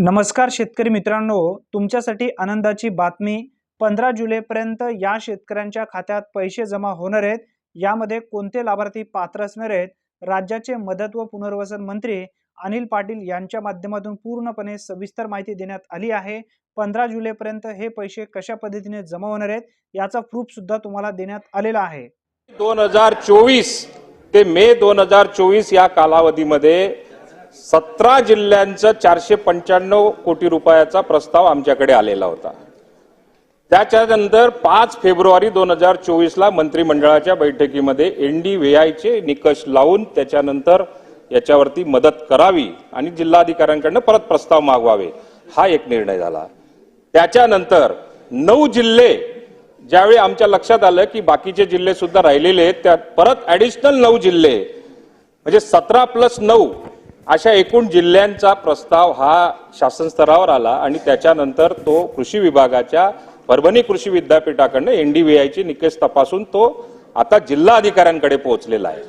नमस्कार शेतकरी मित्रांनो तुमच्यासाठी आनंदाची बातमी. पंधरा जुलैपर्यंत या शेतकऱ्यांच्या खात्यात पैसे जमा होणार आहेत. यामध्ये कोणते लाभार्थी पात्र असणार आहेत? राज्याचे मदत व पुनर्वसन मंत्री अनिल पाटील यांच्या माध्यमातून पूर्णपणे सविस्तर माहिती देण्यात आली आहे. पंधरा जुलैपर्यंत हे पैसे कशा पद्धतीने जमा होणार आहेत? याचा प्रूफ सुद्धा तुम्हाला देण्यात आलेला आहे. दोन हजार चोवीस ते मे दोन हजार चोवीस या कालावधीमध्ये सतरा जिल्ह्यांचं चारशे पंच्याण्णव कोटी रुपयाचा प्रस्ताव आमच्याकडे आलेला होता. त्याच्यानंतर पाच फेब्रुवारी दोन हजार चोवीसला मंत्रिमंडळाच्या बैठकीमध्ये एनडीव्हीआयचे निकष लावून त्याच्यानंतर याच्यावरती मदत करावी आणि जिल्हाधिकाऱ्यांकडनं परत प्रस्ताव मागवावे हा एक निर्णय झाला. त्याच्यानंतर नऊ जिल्हे ज्यावेळी आमच्या लक्षात आलं की बाकीचे जिल्हे सुद्धा राहिलेले आहेत त्यात परत ऍडिशनल नऊ जिल्हे म्हणजे सतरा प्लस नऊ अशा एकूण जिल्ह्यांचा प्रस्ताव हा शासन स्तरावर आला आणि त्याच्यानंतर तो कृषी विभागाच्या परभणी कृषी विद्यापीठाकडनं एनडीव्हीआयचे निकष तपासून तो आता जिल्हा अधिकाऱ्यांकडे पोहोचलेला आहे.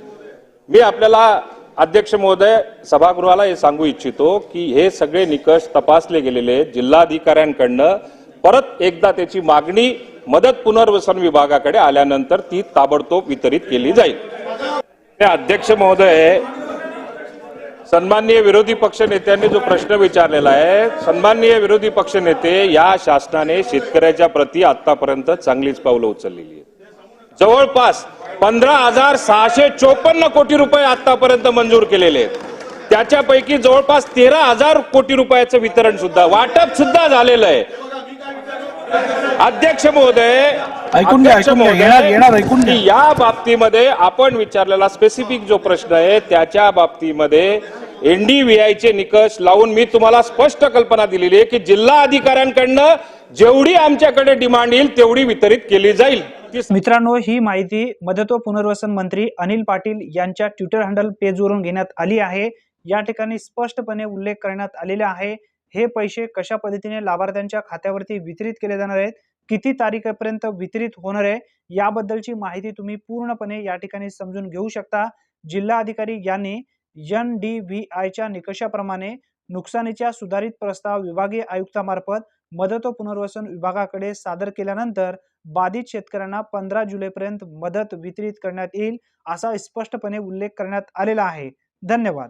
मी आपल्याला अध्यक्ष महोदय सभागृहाला हे सांगू इच्छितो की हे सगळे निकष तपासले गेलेले आहेत. जिल्हाधिकाऱ्यांकडनं परत एकदा त्याची मागणी मदत पुनर्वसन विभागाकडे आल्यानंतर ती ताबडतोब वितरित केली जाईल. हे अध्यक्ष महोदय सन्माननीय विरोधी पक्ष नेत्यांनी जो प्रश्न विचारलेला आहे सन्माननीय विरोधी पक्ष नेते या शासनाने शेतकऱ्याच्या प्रती आतापर्यंत चांगलीच पावलं उचललेली आहेत. जवळपास पंधरा हजार सहाशे चोपन्न कोटी रुपये आतापर्यंत मंजूर केलेले आहेत. त्याच्यापैकी जवळपास तेरा हजार कोटी रुपयाचं वितरण सुद्धा वाटप सुद्धा झालेलं आहे. अध्यक्ष महोदय ऐकून घ्या, अध्यक्ष ऐकून घ्या. महोदय, येणार- येणार, ऐकून घ्या. या बाबतीमध्ये आपण विचारलेला स्पेसिफिक जो प्रश्न आहे त्याच्या बाबतीमध्ये एनडीव्हीआयचे निकष लावून मी तुम्हाला स्पष्ट कल्पना दिलेली आहे की जिल्हा अधिकाऱ्यांकडनं जेवढी आमच्याकडे डिमांड येईल तेवढी वितरित केली जाईल मित्रांनो ही माहिती मदत व पुनर्वसन मंत्री अनिल पाटील यांच्या ट्विटर हँडल पेजवरून घेण्यात आली आहे या ठिकाणी स्पष्टपणे उल्लेख करण्यात आलेला आहे हे पैसे कशा पद्धतीने लाभार्थ्यांच्या खात्यावरती वितरित केले जाणार आहेत? किती तारीखेपर्यंत वितरित होणार आहे? याबद्दलची माहिती तुम्ही पूर्णपणे या ठिकाणी समजून घेऊ शकता. जिल्हा अधिकारी यांनी एन डी व्ही आयच्या निकषाप्रमाणे नुकसानीच्या सुधारित प्रस्ताव विभागीय आयुक्तामार्फत मदत व पुनर्वसन विभागाकडे सादर केल्यानंतर बाधित शेतकऱ्यांना पंधरा जुलैपर्यंत मदत वितरित करण्यात येईल असा स्पष्टपणे उल्लेख करण्यात आलेला आहे. धन्यवाद.